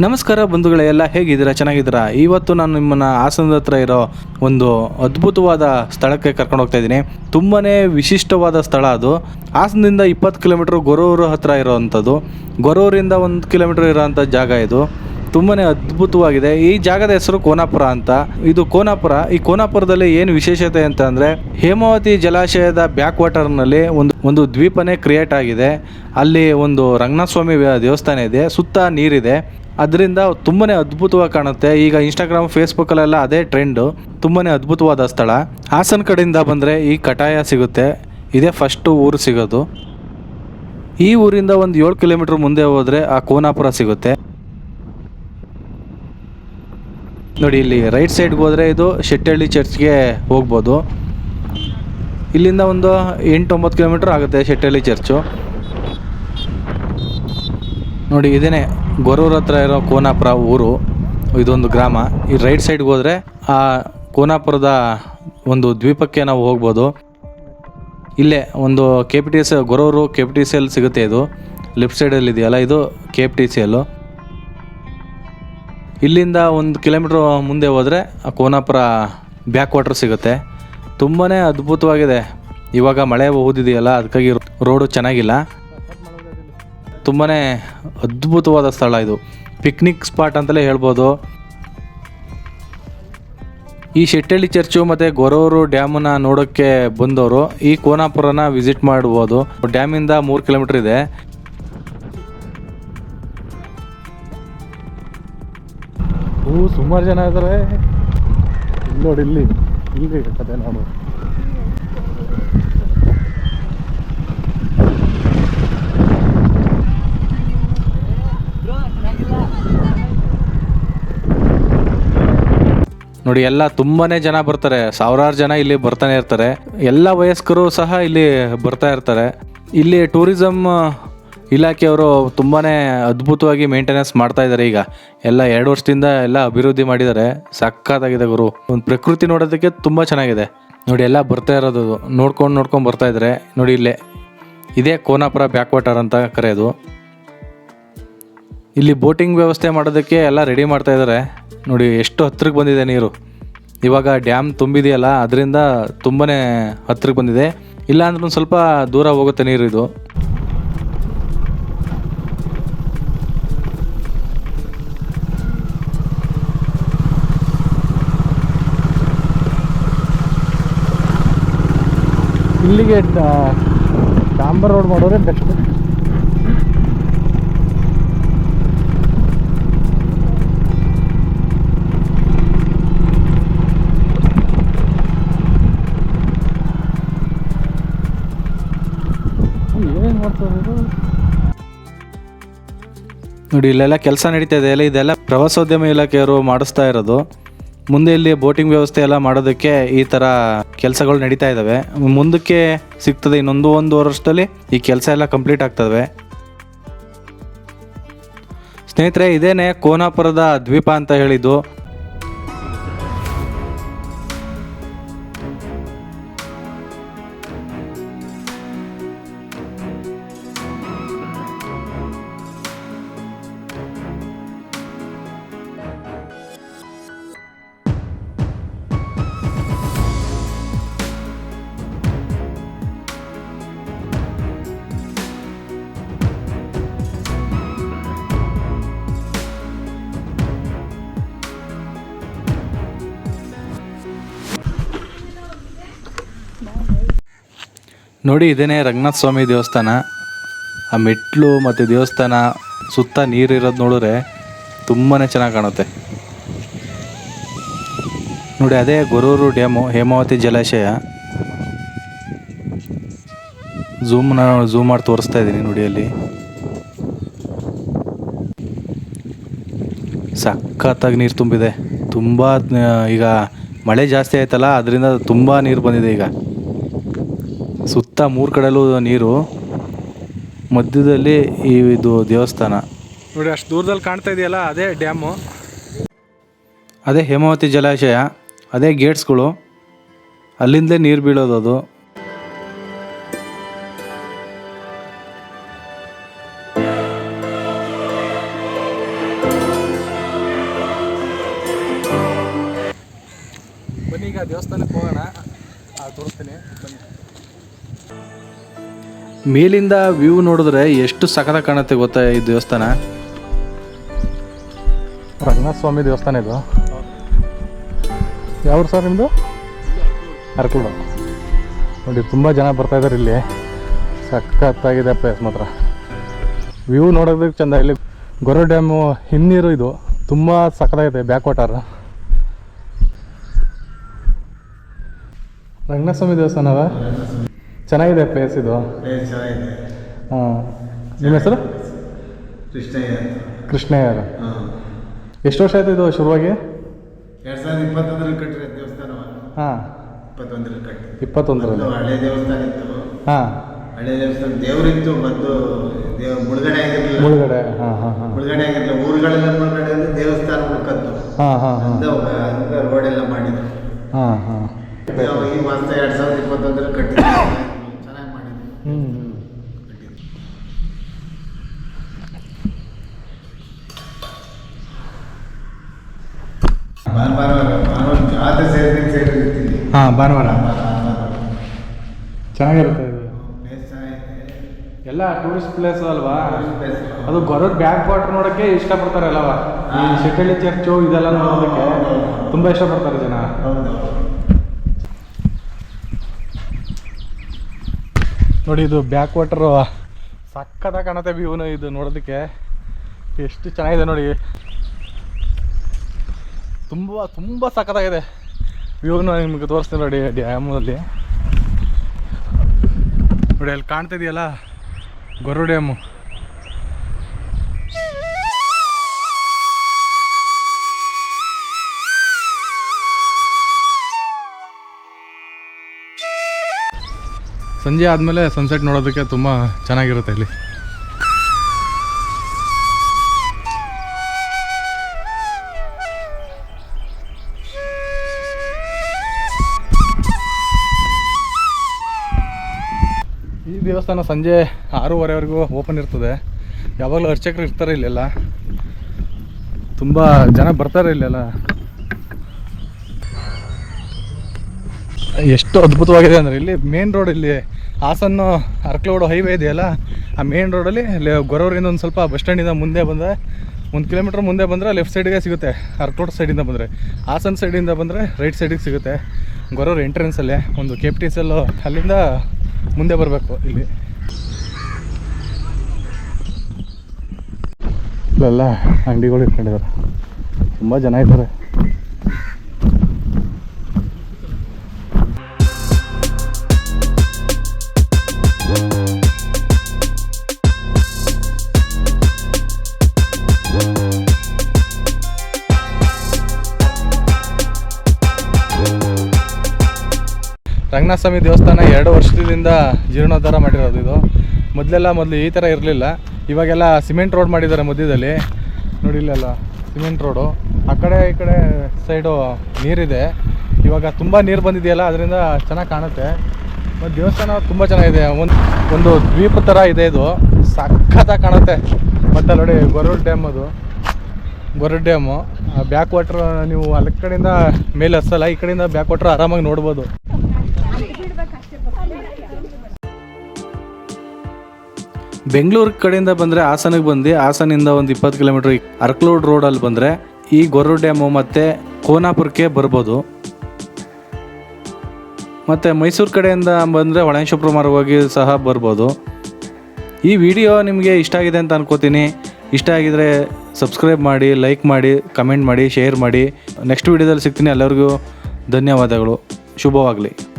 ನಮಸ್ಕಾರ ಬಂಧುಗಳೇ, ಎಲ್ಲ ಹೇಗಿದ್ದೀರಾ? ಚೆನ್ನಾಗಿದ್ದೀರಾ? ಇವತ್ತು ನಾನು ನಿಮ್ಮನ್ನು ಹಾಸನದ ಹತ್ರ ಇರೋ ಒಂದು ಅದ್ಭುತವಾದ ಸ್ಥಳಕ್ಕೆ ಕರ್ಕೊಂಡು ಹೋಗ್ತಾ ಇದ್ದೀನಿ. ತುಂಬಾ ವಿಶಿಷ್ಟವಾದ ಸ್ಥಳ ಅದು. ಹಾಸನದಿಂದ ಇಪ್ಪತ್ತು ಕಿಲೋಮೀಟ್ರ್ ಗೊರೂರು ಹತ್ರ ಇರೋವಂಥದ್ದು. ಗೊರೂರಿಂದ ಒಂದು ಕಿಲೋಮೀಟ್ರ್ ಇರೋವಂಥ ಜಾಗ ಇದು. ತುಂಬಾ ಅದ್ಭುತವಾಗಿದೆ. ಈ ಜಾಗದ ಹೆಸರು ಕೋನಾಪುರ ಅಂತ. ಇದು ಕೋನಾಪುರ. ಈ ಕೋನಾಪುರದಲ್ಲಿ ಏನು ವಿಶೇಷತೆ ಅಂತ ಅಂದರೆ, ಹೇಮಾವತಿ ಜಲಾಶಯದ ಬ್ಯಾಕ್ ವಾಟರ್ನಲ್ಲಿ ಒಂದು ಒಂದು ದ್ವೀಪನೇ ಕ್ರಿಯೇಟ್ ಆಗಿದೆ. ಅಲ್ಲಿ ಒಂದು ರಂಗನಾಥ ಸ್ವಾಮಿ ದೇವಸ್ಥಾನ ಇದೆ. ಸುತ್ತ ನೀರಿದೆ. ಅದರಿಂದ ತುಂಬಾ ಅದ್ಭುತವಾಗಿ ಕಾಣುತ್ತೆ. ಈಗ ಇನ್ಸ್ಟಾಗ್ರಾಮ್ ಫೇಸ್ಬುಕ್ಕಲ್ಲೆಲ್ಲ ಅದೇ ಟ್ರೆಂಡು ತುಂಬಾ ಅದ್ಭುತವಾದ ಸ್ಥಳ. ಹಾಸನ ಕಡೆಯಿಂದ ಬಂದರೆ ಈ ಕಟಾಯ ಸಿಗುತ್ತೆ. ಇದೇ ಫಸ್ಟು ಊರು ಸಿಗೋದು. ಈ ಊರಿಂದ ಒಂದು ಏಳು ಕಿಲೋಮೀಟ್ರ್ ಮುಂದೆ ಹೋದರೆ ಆ ಕೋನಾಪುರ ಸಿಗುತ್ತೆ. ನೋಡಿ, ಇಲ್ಲಿ ರೈಟ್ ಸೈಡ್ಗೆ ಹೋದರೆ ಇದು ಶೆಟ್ಟಹಳ್ಳಿ ಚರ್ಚ್ಗೆ ಹೋಗ್ಬೋದು. ಇಲ್ಲಿಂದ ಒಂದು ಎಂಟು ಒಂಬತ್ತು ಕಿಲೋಮೀಟ್ರ್ ಆಗುತ್ತೆ ಶೆಟ್ಟಹಳ್ಳಿ ಚರ್ಚು ನೋಡಿ, ಇದೇನೆ ಗೊರೂರ್ ಹತ್ರ ಇರೋ ಕೋನಾಪುರ ಊರು, ಇದೊಂದು ಗ್ರಾಮ. ಈ ರೈಟ್ ಸೈಡ್ಗೆ ಹೋದರೆ ಆ ಕೋನಾಪುರದ ಒಂದು ದ್ವೀಪಕ್ಕೆ ನಾವು ಹೋಗ್ಬೋದು. ಇಲ್ಲೇ ಒಂದು K P T C Gorur K P T C L ಸಿಗುತ್ತೆ ಇದು. ಲೆಫ್ಟ್ ಸೈಡಲ್ಲಿ ಇದೆಯಲ್ಲ, ಇದು ಕೆ ಪಿ ಟಿ ಸಿ ಎಲ್ಲು ಇಲ್ಲಿಂದ ಒಂದು ಕಿಲೋಮೀಟ್ರ್ ಮುಂದೆ ಹೋದರೆ ಆ ಕೋನಾಪುರ ಬ್ಯಾಕ್ ವಾಟರ್ ಸಿಗುತ್ತೆ. ತುಂಬಾ ಅದ್ಭುತವಾಗಿದೆ. ಇವಾಗ ಮಳೆ ಊದಿದೆಯಲ್ಲ, ಅದಕ್ಕಾಗಿ ರೋಡು ಚೆನ್ನಾಗಿಲ್ಲ. ತುಂಬಾ ಅದ್ಭುತವಾದ ಸ್ಥಳ ಇದು. ಪಿಕ್ನಿಕ್ ಸ್ಪಾಟ್ ಅಂತಲೇ ಹೇಳ್ಬೋದು. ಈ ಶೆಟ್ಟಳ್ಳಿ ಚರ್ಚು ಮತ್ತು ಗೊರೂರು ಡ್ಯಾಮನ್ನ ನೋಡೋಕ್ಕೆ ಬಂದವರು ಈ ಕೋನಾಪುರನ ವಿಸಿಟ್ ಮಾಡ್ಬೋದು. ಡ್ಯಾಮಿಂದ ಮೂರು ಕಿಲೋಮೀಟ್ರ್ ಇದೆ. ಹೂ ಸುಮಾರು ಜನ ಇದ್ದಾರೆ ನೋಡಿ ಇಲ್ಲಿ ಇಲ್ಲಿ ಕತೆ ನೋಡು. ನೋಡಿ, ಎಲ್ಲ ತುಂಬಾನೇ ಜನ ಬರ್ತಾರೆ. ಸಾವಿರಾರು ಜನ ಇಲ್ಲಿ ಬರ್ತಾನೆ ಇರ್ತಾರೆ. ಎಲ್ಲ ವಯಸ್ಕರು ಸಹ ಇಲ್ಲಿ ಬರ್ತಾ ಇರ್ತಾರೆ. ಇಲ್ಲಿ ಟೂರಿಸಮ್ ಇಲಾಖೆಯವರು ತುಂಬಾನೇ ಅದ್ಭುತವಾಗಿ ಮೇಂಟೆನೆನ್ಸ್ ಮಾಡ್ತಾ ಇದ್ದಾರೆ ಈಗ. ಎಲ್ಲ ಎರಡು ವರ್ಷದಿಂದ ಎಲ್ಲ ಅಭಿವೃದ್ಧಿ ಮಾಡಿದ್ದಾರೆ. ಸಖತ್ತಾಗಿದೆ ಗುರು. ಒಂದು ಪ್ರಕೃತಿ ನೋಡೋದಕ್ಕೆ ತುಂಬ ಚೆನ್ನಾಗಿದೆ. ನೋಡಿ, ಎಲ್ಲ ಬರ್ತಾ ಇರೋದು. ನೋಡ್ಕೊಂಡು ನೋಡ್ಕೊಂಡು ಬರ್ತಾ ಇದ್ದಾರೆ. ನೋಡಿ, ಇಲ್ಲೇ. ಇದೇ ಕೋನಾಪುರ ಬ್ಯಾಕ್ ವಾಟರ್ ಅಂತ ಕರೆಯೋದು. ಇಲ್ಲಿ ಬೋಟಿಂಗ್ ವ್ಯವಸ್ಥೆ ಮಾಡೋದಕ್ಕೆ ಎಲ್ಲ ರೆಡಿ ಮಾಡ್ತಾ ಇದ್ದಾರೆ ನೋಡಿ, ಎಷ್ಟು ಹತ್ತಿರಕ್ಕೆ ಬಂದಿದೆ ನೀರು. ಇವಾಗ ಡ್ಯಾಮ್ ತುಂಬಿದೆಯಲ್ಲ, ಅದರಿಂದ ತುಂಬಾ ಹತ್ತಿರಕ್ಕೆ ಬಂದಿದೆ. ಇಲ್ಲ ಅಂದ್ರೆ ಸ್ವಲ್ಪ ದೂರ ಹೋಗುತ್ತೆ ನೀರು ಇದು. ಇಲ್ಲಿಗೆ ಡಾಂಬರ್ ರೋಡ್ ಮಾಡೋರೆ ಬೆಸ್ಟ್ ನೋಡಿ, ಇಲ್ಲೆಲ್ಲ ಕೆಲಸ ನಡೀತಾ ಇದೆ. ಎಲ್ಲ ಇದೆಲ್ಲ ಪ್ರವಾಸೋದ್ಯಮ ಇಲಾಖೆಯವರು ಮಾಡಿಸ್ತಾ ಇರೋದು. ಮುಂದೆ ಇಲ್ಲಿ ಬೋಟಿಂಗ್ ವ್ಯವಸ್ಥೆ ಎಲ್ಲ ಮಾಡೋದಕ್ಕೆ ಈ ಥರ ಕೆಲಸಗಳು ನಡೀತಾ ಇದ್ದಾವೆ ಮುಂದಕ್ಕೆ ಸಿಗ್ತದೆ ಇನ್ನೊಂದು ಒಂದು ವರ್ಷದಲ್ಲಿ ಈ ಕೆಲಸ ಎಲ್ಲ ಕಂಪ್ಲೀಟ್ ಆಗ್ತವೆ. ಸ್ನೇಹಿತರೆ, ಇದೇನೆ ಕೋನಾಪುರದ ದ್ವೀಪ ಅಂತ ಹೇಳಿದ್ದು. ನೋಡಿ ಇದೇನೆ ರಂಗನಾಥ ಸ್ವಾಮಿ ದೇವಸ್ಥಾನ. ಆ ಮೆಟ್ಲು ಮತ್ತು ದೇವಸ್ಥಾನ ಸುತ್ತ ನೀರಿರೋದು ನೋಡಿದ್ರೆ ತುಂಬಾ ಚೆನ್ನಾಗಿ ಕಾಣುತ್ತೆ. ನೋಡಿ ಅದೇ ಗೊರೂರು ಡ್ಯಾಮು, ಹೇಮಾವತಿ ಜಲಾಶಯ. ಝೂಮ್ ನಾನು ಝೂಮ್ ಮಾಡಿ ತೋರಿಸ್ತಾ ಇದ್ದೀನಿ ನೋಡಿ ಅಲ್ಲಿ ಸಖತ್ತಾಗಿ ನೀರು ತುಂಬಿದೆ. ತುಂಬ ಈಗ ಮಳೆ ಜಾಸ್ತಿ ಆಯ್ತಲ್ಲ, ಅದರಿಂದ ತುಂಬ ನೀರು ಬಂದಿದೆ ಈಗ. ಸುತ್ತ ಮೂರು ಕಡೆಯಲ್ಲೂ ನೀರು. ಮಧ್ಯದಲ್ಲಿ ಈ ಇದು ದೇವಸ್ಥಾನ. ನೋಡಿ ಅಷ್ಟು ದೂರದಲ್ಲಿ ಕಾಣ್ತಾ ಇದೆಯಲ್ಲ ಅದೇ ಡ್ಯಾಮು ಅದೇ ಹೇಮಾವತಿ ಜಲಾಶಯ ಅದೇ ಗೇಟ್ಸ್ಗಳು. ಅಲ್ಲಿಂದಲೇ ನೀರು ಬೀಳೋದು ಅದು. ಬನ್ನಿ ಈಗ ದೇವಸ್ಥಾನಕ್ಕೆ ಹೋಗೋಣ. ಆ ತೋರಿಸ್ತೀನಿ. ಬನ್ನಿ. ಮೇಲಿಂದ ವ್ಯೂ ನೋಡಿದ್ರೆ ಎಷ್ಟು ಸಖತ ಕಾಣುತ್ತೆ ಗೊತ್ತಾ ಈ ದೇವಸ್ಥಾನ? ರಂಗನಾಥ ಸ್ವಾಮಿ ದೇವಸ್ಥಾನ ಇದು. ಯಾವ ಸರ್ ನಿಮ್ಮದು ಅರ್ಕೂಡು ನೋಡಿ, ತುಂಬ ಜನ ಬರ್ತಾ ಇದ್ದಾರೆ ಇಲ್ಲಿ. ಸಖತ್ತಾಗಿದೆ ಪ್ಲೇಸ್ ಮಾತ್ರ. ವ್ಯೂ ನೋಡೋದಕ್ಕೆ ಚೆಂದ. ಇಲ್ಲಿ ಗೊರ ಡ್ಯಾಮು ಹಿನ್ನೀರು ಇದು. ತುಂಬ ಸಖತ್ತಾಗಿದೆ ಬ್ಯಾಕ್ ವಾಟರ್ ರಂಗನಾಥ ಸ್ವಾಮಿ ದೇವಸ್ಥಾನವ ಚೆನ್ನಾಗಿದೆ ಪ್ಲೇಸ್ ಇದು. ಪ್ಲೇಸ್ ಚೆನ್ನಾಗಿದೆ. ಹಾಂ. ನಿಮ್ಮ ಹೆಸರು? ಕೃಷ್ಣಯ್ಯ ಕೃಷ್ಣಯ್ಯ ಅವರು. ಹಾಂ. ಎಷ್ಟು ವರ್ಷ ಆಯ್ತು ಇದು ಶುರುವಾಗಿ? ಎರಡು ಸಾವಿರದ ಇಪ್ಪತ್ತೊಂದರಲ್ಲಿ ಕಟ್ಟಿರೋ ದೇವಸ್ಥಾನವ ಹಾಂ. ಇಪ್ಪತ್ತೊಂದರಲ್ಲಿ ಕಟ್ಟಿ. ಇಪ್ಪತ್ತೊಂದರಲ್ಲಿ. ಹಳೆ ದೇವಸ್ಥಾನ ಇತ್ತು. ಹಾಂ. ಹಳೆ ದೇವಸ್ಥಾನ ದೇವರಿತ್ತು ಮತ್ತು ದೇವ ಮುಳುಗಡೆ ಆಗಿರಲಿಲ್ಲ. ಮುಳುಗಡೆ ಹಾಂ ಹಾಂ ಹಾಂ. ಮುಳುಗಡೆ ಆಗಿರಲಿಲ್ಲ. ಊರುಗಳೆಲ್ಲ ಮುಳುಗಡೆ ಅಂದ್ರೆ ದೇವಸ್ಥಾನ ಉಳ್ಕತ್ತು ಹಾಂ ಹಾಂ ಹಾಂ. ಅಂತ ಅಂತ ರೋಡ್ ಎಲ್ಲ ಮಾಡಿದ್ರು. ಹಾಂ ಹಾಂ. ಈ ಮಾಸ ಎರಡು ಸಾವಿರದ ಇಪ್ಪತ್ತೊಂದರಲ್ಲಿ ಕಟ್ಟಿದ್ರು ಚೆನ್ನಾಗಿ ಮಾಡಿದ್ರು ಹ್ಞೂ ಕಟ್ಟಿದ್ರು ಭಾನುವಾರ ಭಾನುವಾರ ಜಾತ್ರೆ ಸೇರಿದಂಗೆ ಸೇರಿರ್ತೀನಿ ಹಾಂ ಭಾನುವಾರ. ಚೆನ್ನಾಗಿರುತ್ತೆ ಇದು. ಎಲ್ಲ ಟೂರಿಸ್ಟ್ ಪ್ಲೇಸ್ ಅಲ್ವಾ? ಅದು ಗೊರೋಡ್ ಬ್ಯಾಕ್ ವಾಟರ್ ನೋಡೋಕ್ಕೆ ಇಷ್ಟಪಡ್ತಾರೆ ಅಲ್ಲವ? ಈ. ಶೆಟ್ಟಳ್ಳಿ ಚರ್ಚು ಇದೆಲ್ಲ ನೋಡೋದಕ್ಕೆ ತುಂಬ ಇಷ್ಟಪಡ್ತಾರೆ ಜನ. ನೋಡಿ ಇದು ಬ್ಯಾಕ್ ವಾಟರ್ ಸಕ್ಕತ್ತಾಗಿ ಕಾಣುತ್ತೆ ವ್ಯೂನು ಇದು ನೋಡೋದಕ್ಕೆ. ಎಷ್ಟು ಚೆನ್ನಾಗಿದೆ ನೋಡಿ. ತುಂಬ ತುಂಬ ಸಖತ್ತಾಗಿದೆ. ನಾನು ನಿಮಗೆ ತೋರಿಸ್ತೀನಿ ನೋಡಿ ಡ್ಯಾಮಲ್ಲಿ. ನೋಡಿ, ಅಲ್ಲಿ ಕಾಣ್ತಿದೆಯಲ್ಲ ಗೊರು ಡ್ಯಾಮು. ಸಂಜೆ ಆದಮೇಲೆ ಸನ್ಸೆಟ್ ನೋಡೋದಕ್ಕೆ ತುಂಬ ಚೆನ್ನಾಗಿರುತ್ತೆ ಇಲ್ಲಿ. ದೇವಸ್ಥಾನ ಸಂಜೆ ಆರೂವರೆವರೆಗೂ ಓಪನ್ ಇರ್ತದೆ. ಯಾವಾಗಲೂ ಅರ್ಚಕರು ಇರ್ತಾರೆ ಇಲ್ಲೆಲ್ಲ. ತುಂಬ ಜನ ಬರ್ತಾರೆ ಇಲ್ಲೆಲ್ಲ. ಎಷ್ಟು ಅದ್ಭುತವಾಗಿದೆ ಅಂದರೆ ಇಲ್ಲಿ ಮೇನ್ ರೋಡ್ ಇಲ್ಲಿ ಹಾಸನ್ನು ಅರ್ಕಲೋಡು ಹೈವೇ ಇದೆಯಲ್ಲ, ಆ ಮೇನ್ ರೋಡಲ್ಲಿ ಗೊರವರಿಂದ ಒಂದು ಸ್ವಲ್ಪ ಬಸ್ ಸ್ಟ್ಯಾಂಡಿಂದ ಮುಂದೆ ಬಂದರೆ, ಒಂದು ಕಿಲೋಮೀಟ್ರ್ ಮುಂದೆ ಬಂದರೆ ಲೆಫ್ಟ್ ಸೈಡಿಗೆ ಸಿಗುತ್ತೆ. ಅರ್ಕಲೋಡ್ ಸೈಡಿಂದ ಬಂದರೆ. ಹಾಸನ್ ಸೈಡಿಂದ ಬಂದರೆ ರೈಟ್ ಸೈಡಿಗೆ ಸಿಗುತ್ತೆ. ಗೊರವರು ಎಂಟ್ರೆನ್ಸಲ್ಲೇ ಒಂದು ಕೆ ಪಿ ಟಿ ಎಸ್ ಅಲ್ಲಿಂದ ಮುಂದೆ ಬರಬೇಕು ಇಲ್ಲಿ. ಇಲ್ಲೆಲ್ಲ ಅಂಗಡಿಗಳು ಇಟ್ಕೊಂಡಿದ್ದಾರೆ. ತುಂಬ ಜನ ಇದ್ದಾರೆ. ಸ್ವಾಮಿ ದೇವಸ್ಥಾನ ಎರಡು ವರ್ಷದಿಂದ ಜೀರ್ಣೋದ್ಧಾರ ಮಾಡಿರೋದು ಇದು. ಮೊದಲೆಲ್ಲ ಮೊದಲು ಈ ಥರ ಇರಲಿಲ್ಲ. ಇವಾಗೆಲ್ಲ ಸಿಮೆಂಟ್ ರೋಡ್ ಮಾಡಿದ್ದಾರೆ ಮಧ್ಯದಲ್ಲಿ. ನೋಡಿ ಇಲ್ಲೆಲ್ಲ, ಸಿಮೆಂಟ್ ರೋಡು. ಆ ಕಡೆ ಈ ಕಡೆ ಸೈಡು ನೀರಿದೆ. ಇವಾಗ ತುಂಬ ನೀರು ಬಂದಿದೆಯಲ್ಲ, ಅದರಿಂದ ಚೆನ್ನಾಗಿ ಕಾಣುತ್ತೆ. ಮತ್ತು ದೇವಸ್ಥಾನ ತುಂಬ ಚೆನ್ನಾಗಿದೆ. ಒಂದು ಒಂದು ದ್ವೀಪ ಥರ ಇದೆ ಇದು. ಸಖತ್ತಾಗಿ ಕಾಣುತ್ತೆ. ಮತ್ತು ನೋಡಿ ಗೊರೂರು ಡ್ಯಾಮ್ ಅದು. ಗೊರಡ್ ಡ್ಯಾಮು. ಬ್ಯಾಕ್ ವಾಟ್ರ್ ನೀವು ಅಲ್ಲಿ ಕಡೆಯಿಂದ ಮೇಲೆ ಹಸಲ್ಲ ಈ ಕಡೆಯಿಂದ ಬ್ಯಾಕ್ ವಾಟ್ರ್ ಆರಾಮಾಗಿ ನೋಡ್ಬೋದು. ಬೆಂಗಳೂರು ಕಡೆಯಿಂದ ಬಂದರೆ ಹಾಸನಿಗೆ ಬಂದು, ಹಾಸನಿಂದ ಒಂದು ಇಪ್ಪತ್ತು ಕಿಲೋಮೀಟ್ರ್ ಅರ್ಕ್ಲೋಡ್ ರೋಡಲ್ಲಿ ಬಂದರೆ ಈ ಗೊರ್ರು ಡ್ಯಾಮು ಮತ್ತು ಕೋನಾಪುರಕ್ಕೆ ಬರ್ಬೋದು. ಮತ್ತು ಮೈಸೂರು ಕಡೆಯಿಂದ ಬಂದರೆ ಒಣೇಶ್ವರ ಮಾರ್ಗವಾಗಿ ಸಹ ಬರ್ಬೋದು. ಈ ವಿಡಿಯೋ ನಿಮಗೆ ಇಷ್ಟ ಆಗಿದೆ ಅಂತ ಅನ್ಕೋತೀನಿ. ಇಷ್ಟ ಆಗಿದ್ರೆ ಸಬ್ಸ್ಕ್ರೈಬ್ ಮಾಡಿ ಲೈಕ್ ಮಾಡಿ ಕಮೆಂಟ್ ಮಾಡಿ ಶೇರ್ ಮಾಡಿ. ನೆಕ್ಸ್ಟ್ ವಿಡಿಯೋದಲ್ಲಿ ಸಿಗ್ತೀನಿ. ಎಲ್ಲರಿಗೂ ಧನ್ಯವಾದಗಳು. ಶುಭವಾಗಲಿ.